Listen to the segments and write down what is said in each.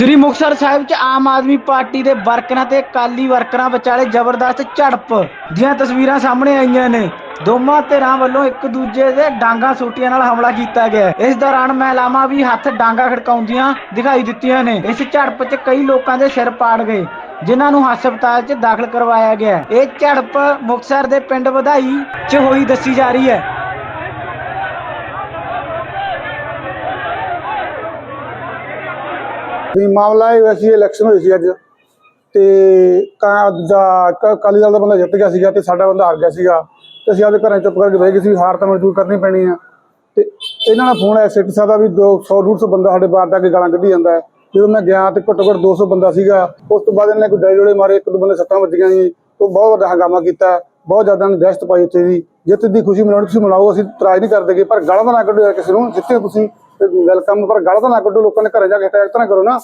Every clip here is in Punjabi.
ਸ੍ਰੀ ਮੁਕਤਸਰ ਸਾਹਿਬ 'ਚ ਆਮ ਆਦਮੀ ਪਾਰਟੀ ਦੇ ਵਰਕਰਾਂ ਤੇ ਅਕਾਲੀ ਵਰਕਰਾਂ ਵਿਚਾਲੇ ਜ਼ਬਰਦਸਤ ਝੜਪ ਦੀਆਂ ਤਸਵੀਰਾਂ ਸਾਹਮਣੇ ਆਈਆਂ ਨੇ। ਦੋਵਾਂ ਧਿਰਾਂ ਵੱਲੋਂ ਇੱਕ ਦੂਜੇ ਦੇ ਡਾਂਗਾ ਸੋਟੀਆਂ ਨਾਲ ਹਮਲਾ ਕੀਤਾ ਗਿਆ। ਇਸ ਦੌਰਾਨ ਮਹਿਲਾਵਾਂ ਵੀ ਹੱਥ ਡਾਂਗਾ ਖੜਕਾਉਂਦੀਆਂ ਦਿਖਾਈ ਦਿੱਤੀਆਂ ਨੇ। ਇਸ ਝੜਪ 'ਚ ਕਈ ਲੋਕਾਂ ਦੇ ਸਿਰ ਪਾੜ ਗਏ, ਜਿਨ੍ਹਾਂ ਨੂੰ ਹਸਪਤਾਲ 'ਚ ਦਾਖਲ ਕਰਵਾਇਆ ਗਿਆ। ਇਹ ਝੜਪ ਮੁਕਤਸਰ ਦੇ ਪਿੰਡ ਵਧਾਈ 'ਚ ਹੋਈ ਦੱਸੀ ਜਾ ਰਹੀ ਹੈ। ਵੀ ਮਾਮਲਾ ਇਹ ਹੋਇਆ ਸੀ ਇਲੈਕਸ਼ਨ ਹੋਈ ਸੀ ਅੱਜ। ਤੇ ਕਾ ਅਕਾਲੀ ਦਲ ਦਾ ਬੰਦਾ ਜਿੱਤ ਗਿਆ ਸੀਗਾ ਤੇ ਸਾਡਾ ਬੰਦਾ ਹਾਰ ਗਿਆ ਸੀਗਾ। ਤੇ ਅਸੀਂ ਆਪਦੇ ਘਰਾਂ ਚੁੱਪ ਕਰਕੇ ਬਹਿ ਗਏ ਸੀ ਵੀ ਹਾਰ ਤਾਂ ਮਨਜ਼ੂਰ ਕਰਨੀ ਪੈਣੀ ਆ। ਤੇ ਇਹਨਾਂ ਦਾ ਫੋਨ ਆਇਆ ਸਿੱਟ ਸਾਹਿਬ ਦਾ ਵੀ 200 150 ਬੰਦਾ ਸਾਡੇ ਬਾਹਰ ਤੱਕ ਗਾਲਾਂ ਕੱਢੀ ਜਾਂਦਾ ਹੈ। ਜਦੋਂ ਮੈਂ ਗਿਆ ਤੇ ਘੱਟੋ ਘੱਟ 200 ਬੰਦਾ ਸੀਗਾ। ਉਸ ਤੋਂ ਬਾਅਦ ਇਹਨਾਂ ਨੇ ਕੋਈ ਡਾਇਲੋੜੇ ਮਾਰੇ, ਇੱਕ ਦੋ ਬੰਦੇ ਸੱਟਾਂ ਵੱਜੀਆਂ ਜੀ। ਉਹ ਬਹੁਤ ਵੱਡਾ ਹੰਗਾਮਾ ਕੀਤਾ। ਬਹੁਤ ਜ਼ਿਆਦਾ ਨੇ ਦਹਿਸ਼ਤ ਪਾਈ ਉੱਥੇ ਦੀ। ਜਿੱਤ ਦੀ ਖੁਸ਼ੀ ਮਨਾਉਣੀ ਤੁਸੀਂ ਮਨਾਓ, ਅਸੀਂ ਤਰਾਜ ਨਹੀਂ ਕਰਦੇਗੇ ਪਰ ਗਾਲਾਂ ਦਾ ਨਾ ਕੱਢੋ ਯਾਰ ਕਿਸੇ ਨੂੰ, ਜਿੱਤੇ ਤੁਸੀਂ। ਵੈਲਕਮ ਪਰ ਗਲਤ ਤਾਂ ਨਾ ਕੱਢੋ, ਲੋਕਾਂ ਦੇ ਘਰੇ ਜਾ ਕੇ ਅਟੈਕ ਤਾਂ ਨਾ ਕਰੋ ਨਾ।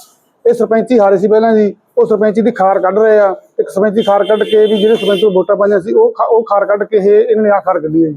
ਇਹ ਸਰਪੰਚੀ ਹਾਰੇ ਸੀ ਪਹਿਲਾਂ ਜੀ। ਉਹ ਸਰਪੰਚੀ ਦੀ ਖਾਰ ਕੱਢ ਰਹੇ ਆ। ਇੱਕ ਸਰਪੰਚੀ ਖਾਰ ਕੱਢ ਕੇ ਵੀ ਜਿਹੜੇ ਸਰਪੰਚ ਨੂੰ ਵੋਟਾਂ ਪਾਈਆਂ ਸੀ, ਉਹ ਉਹ ਖਾਰ ਕੱਢ ਕੇ ਇਹ ਇਹਨਾਂ ਨੇ ਆ ਖਾਰ ਕੱਢੀ ਹੈ ਜੀ।